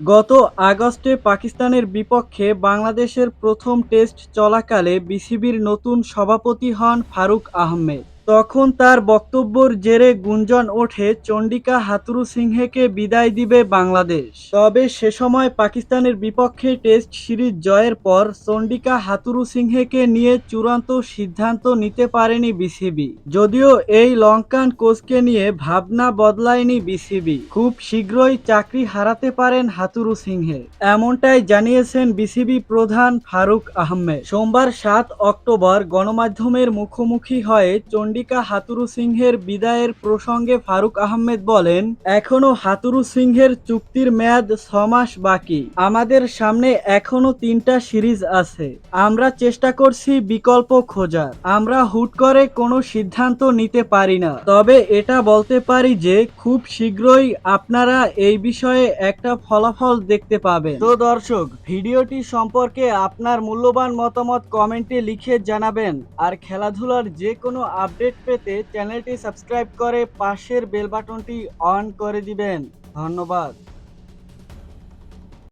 গত আগস্টে পাকিস্তানের বিপক্ষে বাংলাদেশের প্রথম টেস্ট চলাকালে বিসিবির নতুন সভাপতি হন ফারুক আহমেদ। তখন তার বক্তব্যের জেরে গুঞ্জন ওঠে চন্ডিকা হাতুরু সিংহেকে বিদায় দিবে বাংলাদেশ। তবে সে সময় পাকিস্তানের বিপক্ষে টেস্ট সিরিজ জয়ের পর চন্ডিকা হাতুরু সিংহেকে নিয়ে চূড়ান্ত সিদ্ধান্ত নিতে পারেনি বিসিবি। যদিও এই লঙ্কান কোচকে নিয়ে ভাবনা বদলায়নি বিসিবি। খুব শীঘ্রই চাকরি হারাতে পারেন হাতুরু সিংহে। এমনটাই জানিয়েছেন বিসিবি প্রধান ফারুক আহমেদ। সোমবার সাত অক্টোবর গণমাধ্যমের মুখোমুখি হয়ে চন্ডিকা হাতুরু সিংহের বিদায়ের প্রসঙ্গে ফারুক আহমেদ বলেন, এখনও হাতুরু সিংহের চুক্তির মেয়াদ ছ মাস বাকি। আমাদের সামনে এখনও তিনটা সিরিজ আছে। আমরা চেষ্টা করছি বিকল্প খোঁজার। আমরা হুট করে কোনো সিদ্ধান্ত নিতে পারি না। তবে এটা বলতে পারি যে, খুব শীঘ্রই আপনারা এই বিষয়ে একটা ফলাফল দেখতে পাবেন। তো দর্শক, ভিডিওটি সম্পর্কে আপনার মূল্যবান মতামত কমেন্টে লিখে জানাবেন। আর খেলাধুলার যে কোনো আপডেট পেতে চ্যানেলটি সাবস্ক্রাইব করে পাশের বেল বাটনটি অন করে দিবেন। ধন্যবাদ।